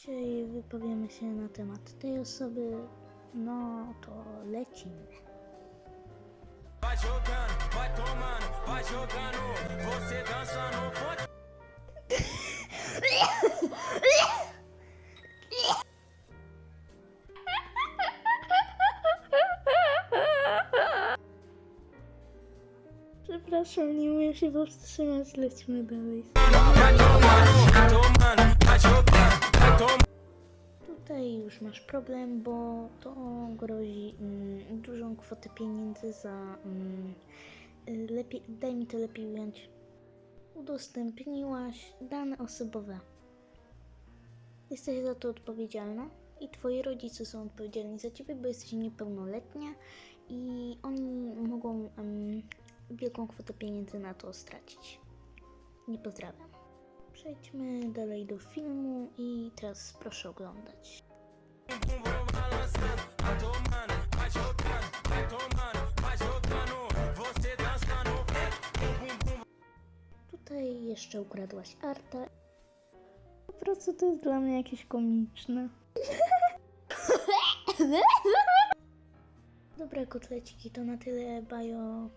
Dzisiaj wypowiemy się na temat tej osoby. No to lecimy. Przepraszam, nie umiem się powstrzymać, lećmy dalej. Tutaj już masz problem, bo to grozi mm, dużą kwotę pieniędzy za. Mm, lepiej, daj mi to lepiej ująć. Udostępniłaś dane osobowe. Jesteś za to odpowiedzialna i twoi rodzice są odpowiedzialni za ciebie, bo jesteś niepełnoletnia i oni mogą em, wielką kwotę pieniędzy na to stracić. Nie pozdrawiam. Przejdźmy dalej do filmu i teraz proszę oglądać. Tutaj jeszcze ukradłaś artę. Po prostu to jest dla mnie jakieś komiczne. Dobra, kotleciki, to na tyle. Bajo.